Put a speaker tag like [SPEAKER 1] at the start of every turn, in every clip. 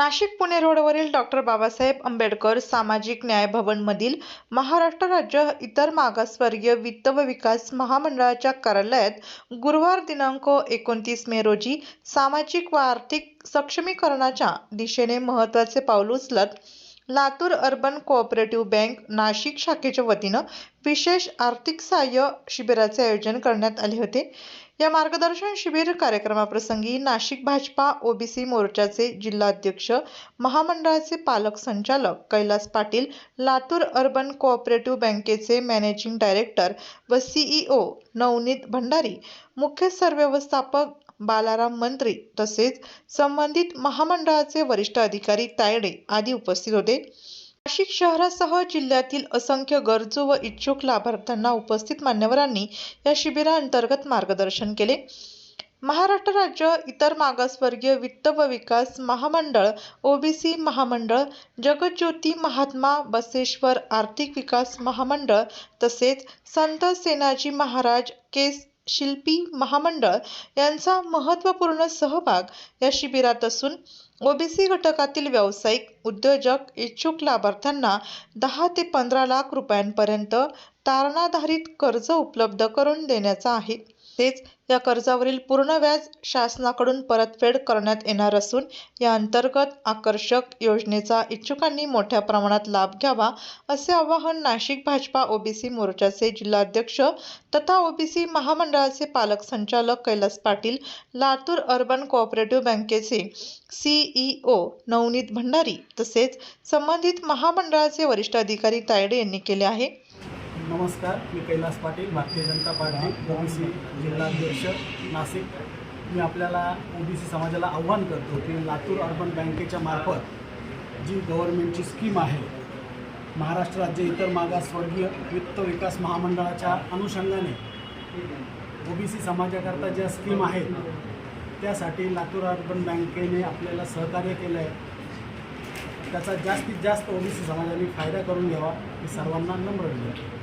[SPEAKER 1] नाशिक पुणे रोडवरील डॉक्टर बाबासाहेब आंबेडकर सामाजिक न्याय भवनमधील महाराष्ट्र राज्य इतर मागासवर्गीय वित्त व विकास महामंडळाच्या कार्यालयात गुरुवार दिनांक एकोणतीस मे रोजी सामाजिक व आर्थिक सक्षमीकरणाच्या दिशेने महत्त्वाचे पाऊल उचलत Latur urban cooperative bank Nashik शाखेच्या वतीनं विशेष आर्थिक सहाय्य शिबिराचे आयोजन करण्यात आले होते. या मार्गदर्शन शिबिर कार्यक्रमाप्रसंगी नाशिक भाजपा ओबीसी मोर्चाचे जिल्हाध्यक्ष महामंडळाचे पालक संचालक कैलास पाटील लातूर अर्बन कोऑपरेटिव्ह बँकेचे मॅनेजिंग डायरेक्टर व सीईओ नवनीत भंडारी मुख्य सरव्यवस्थापक बालाराम मंत्री तसेच संबंधित महामंडळाचे वरिष्ठ अधिकारी तायडे आदी उपस्थित होते. नाशिक शहरासह जिल्ह्यातील असंख्य गरजू व इच्छुक लाभार्थ्यांना उपस्थित मान्यवरांनी या शिबिराअंतर्गत मार्गदर्शन केले. महाराष्ट्र राज्य इतर मागासवर्गीय वित्त व विकास महामंडळ ओबीसी महामंडळ जगज्योती महात्मा बसेश्वर आर्थिक विकास महामंडळ तसेच संत सेनाजी महाराज केस शिल्पी महामंडळ यांचा महत्त्वपूर्ण सहभाग या शिबिरात असून ओबीसी घटकातील व्यावसायिक उद्योजक इच्छुक लाभार्थ्यांना दहा ते पंधरा लाख रुपयांपर्यंत तारणाधारित कर्ज उपलब्ध करून देण्याचा आहे. तेच या कर्जावरील पूर्ण व्याज शासनाकडून परतफेड करण्यात येणार असून या अंतर्गत आकर्षक योजनेचा इच्छुकांनी मोठ्या प्रमाणात लाभ घ्यावा असे आवाहन नाशिक भाजपा ओबीसी मोर्चाचे जिल्हाध्यक्ष तथा ओबीसी महामंडळाचे पालक संचालक कैलास पाटील लातूर अर्बन कोऑपरेटिव्ह बँकेचे सीईओ नवनीत भंडारी तसेच संबंधित महामंडळाचे वरिष्ठ अधिकारी तायडे यांनी केले आहे.
[SPEAKER 2] नमस्कार मी कैलास पाटील भारतीय जनता पार्टी ओबीसी जिल्हाध्यक्ष नाशिक. मी आपल्याला ओबीसी समाजाला आव्हान करतो की लातूर अर्बन बँकेच्या मार्फत जी गव्हर्नमेंटची स्कीम आहे महाराष्ट्र राज्य इतर मागासवर्गीय वित्त विकास महामंडळाच्या अनुषंगाने ओबीसी समाजाकरता ज्या स्कीम आहेत त्यासाठी लातूर अर्बन बँकेने आपल्याला सहकार्य केलं आहे त्याचा जास्तीत जास्त ओबीसी समाजाने फायदा करून घ्यावा ही सर्वांना नम्र विनंती.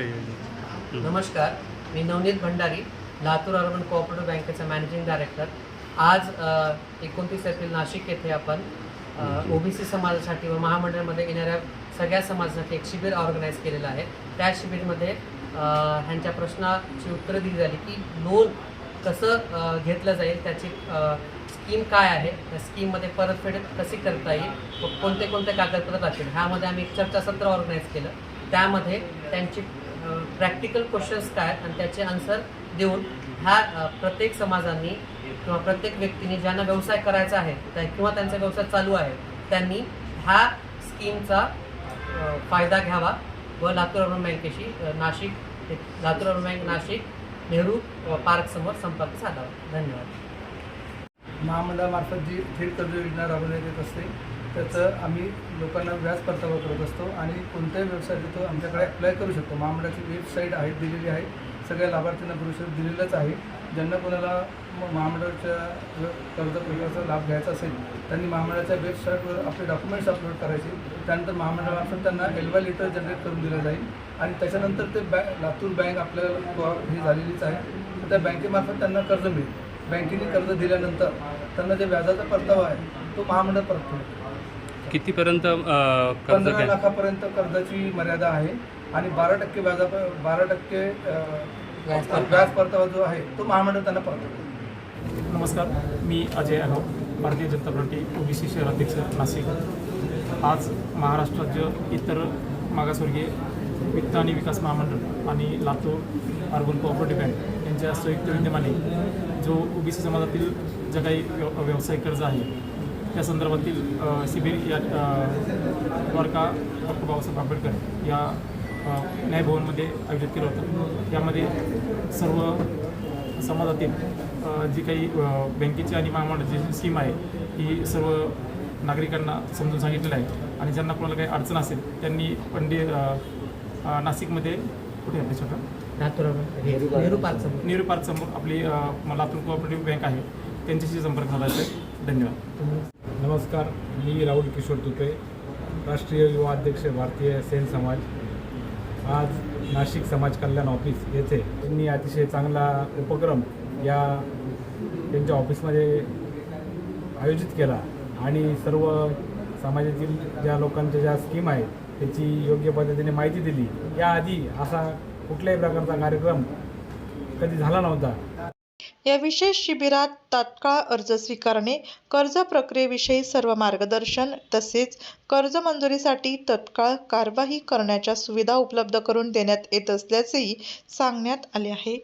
[SPEAKER 3] नमस्कार मी नवनीत भंडारी लातूर अर्बन कोऑपरेटिव्ह बँकेचा मॅनेजिंग डायरेक्टर. आज एकोणतीस एप्रिल नाशिक येथे आपण ओबीसी समाजासाठी व महामंडळामध्ये येणाऱ्या सगळ्या समाजासाठी एक शिबिर ऑर्गनाईज केलेलं आहे. त्या शिबिरमध्ये ह्यांच्या प्रश्नाची उत्तरं दिली झाली की लोन कसं घेतलं जाईल त्याची स्कीम काय आहे त्या स्कीममध्ये परतफेड कशी करता येईल व कोणते कोणते कागदपत्र लागतील ह्यामध्ये आम्ही एक चर्चासत्र ऑर्गनाईज केलं. त्यामध्ये त्यांची प्रॅक्टिकल क्वेश्चन्स काय आहेत आणि त्याचे आन्सर देऊन ह्या प्रत्येक समाजांनी किंवा प्रत्येक व्यक्तीने ज्यांना व्यवसाय करायचा आहे त्या किंवा त्यांचा व्यवसाय चालू आहे त्यांनी ह्या स्कीमचा फायदा घ्यावा व लातूर अर्बन बँकेशी नाशिक लातूर अर्बन बँक नाशिक नेहरू पार्कसमोर संपर्क साधावा. धन्यवाद.
[SPEAKER 4] महामंडळामार्फत जी थेट कर्ज योजना राबवण्यात येत असते त्याचं आम्ही लोकांना व्याज परतावा करत असतो आणि कोणत्याही व्यवसाय तो आमच्याकडे अप्लाय करू शकतो. महामंडळाची वेबसाईट आहे दिलेली आहे. सगळ्या लाभार्थ्यांना पुरेसर दिलेलंच आहे. ज्यांना कोणाला महामंडळाच्या कर्ज प्रकारचा लाभ घ्यायचा असेल त्यांनी महामंडळाच्या वेबसाईटवर आपले डॉक्युमेंट्स अपलोड करायचे. त्यानंतर महामंडळामार्फत त्यांना एल्वा लेटर जनरेट करून दिलं जाईल. आणि त्याच्यानंतर ते बँक लातूर बँक आपल्याला हे ही झालेलीच आहे. त्या बँकेमार्फत त्यांना कर्ज मिळेल. बँकेने कर्ज दिल्यानंतर त्यांना जे व्याजाचा परतावा आहे तो महामंडळ परत
[SPEAKER 5] कितीपर्यंत अ, कर्ज
[SPEAKER 4] पंधरा
[SPEAKER 5] घ्या?
[SPEAKER 4] लाखापर्यंत कर्जाची मर्यादा आहे आणि बारा टक्के व्याजा बारा टक्के
[SPEAKER 3] व्याज परतावा.
[SPEAKER 4] व्याज परतावा जो आहे तो महामंडळ त्यांना परत
[SPEAKER 2] नमस्कार मी अजय यादव भारतीय जनता पार्टी ओबीसी शहराध्यक्ष नाशिक. आज महाराष्ट्र राज्य इतर मागासवर्गीय वित्त आणि विकास महामंडळ आणि लातूर अर्बन कोऑपरेटिव्ह बँक यांच्या संयुक्त विद्यमाने जो ओबीसी समाजातील जे काही व्यावसायिक कर्ज आहे त्या संदर्भातील शिबिर या द्वारका डॉक्टर बाबासाहेब आंबेडकर या न्यायभवनमध्ये आयोजित केलं होतं. यामध्ये सर्व समाजातील जी काही बँकेची आणि महामंडळाची जी स्कीम आहे ही सर्व नागरिकांना समजून सांगितलेलं आहे. आणि ज्यांना कोणाला काही अडचण असेल त्यांनी पंडित नाशिकमध्ये कुठे
[SPEAKER 3] लातूर अर्बन नेहरू पार्कसमोर
[SPEAKER 2] नेहरू पार्क समोर आपली लातूर कोऑपरेटिव्ह बँक आहे. त्यांच्याशी संपर्क साधायचा आहे. धन्यवाद.
[SPEAKER 6] नमस्कार मी राहुल किशोर तुपे राष्ट्रीय युवा अध्यक्ष भारतीय सेन समाज. आज नाशिक समाज कल्याण ऑफिस येथे त्यांनी अतिशय चांगला उपक्रम या त्यांच्या ऑफिसमध्ये आयोजित केला आणि सर्व समाजातील ज्या लोकांच्या ज्या स्कीम आहेत त्याची योग्य पद्धतीने माहिती दिली. याआधी असा कुठल्याही प्रकारचा कार्यक्रम कधी झाला नव्हता.
[SPEAKER 1] या विशेष शिबिरात तात्काळ अर्ज स्वीकारणे कर्ज प्रक्रियेविषयी सर्व मार्गदर्शन तसेच कर्ज मंजुरीसाठी तत्काळ कार्यवाही करण्याच्या सुविधा उपलब्ध करून देण्यात येत असल्याचेही सांगण्यात आले आहे.